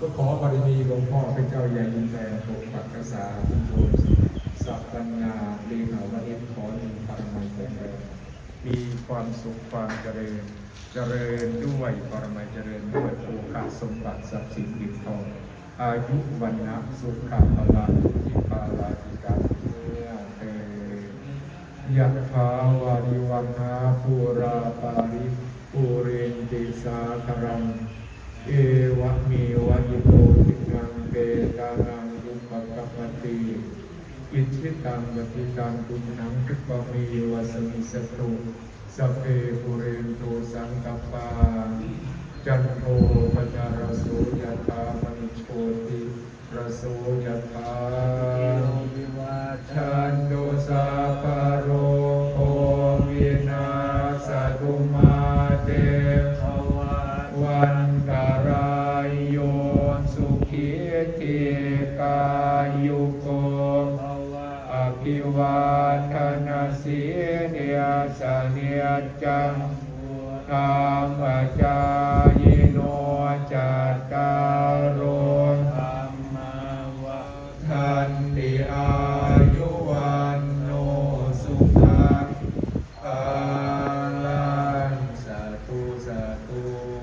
ก็ขอบารมีหลวงพ่อเป็นเจ้าใหญ่ยินแลปกปักรักษาทุกคนสัพพัญญาเลีหาวันนี้ขอหนึ่งปรมัยแข็งแรงมีความสุขความเจริญ เจริญด้วยปรมัยเจริญด้วยโภคสมบัติทรัพย์สินปิดทองอายุวันนะสุขะพละทิพาลาธิกาเนี่ยเตยะถาวาริวังหาปูราปาริปูเรนติสาครัง เอวะมีวะยิโตทินังเปตานังยุปกัปปติอิชิตังปฏิตังตุนังคิปะมีวะสมิสตุสเพปุเรนโตสังกปาจันโทปจารโสยะธามณิโชติรโสยะธาวิวัชชันโดสา ทิกายุโกอภิวาทนาสีเนียสเนียจังธรรมจายโนจัตการโรธรรมวทันติอายุวันโนสุขังอาลังสาธุสัตว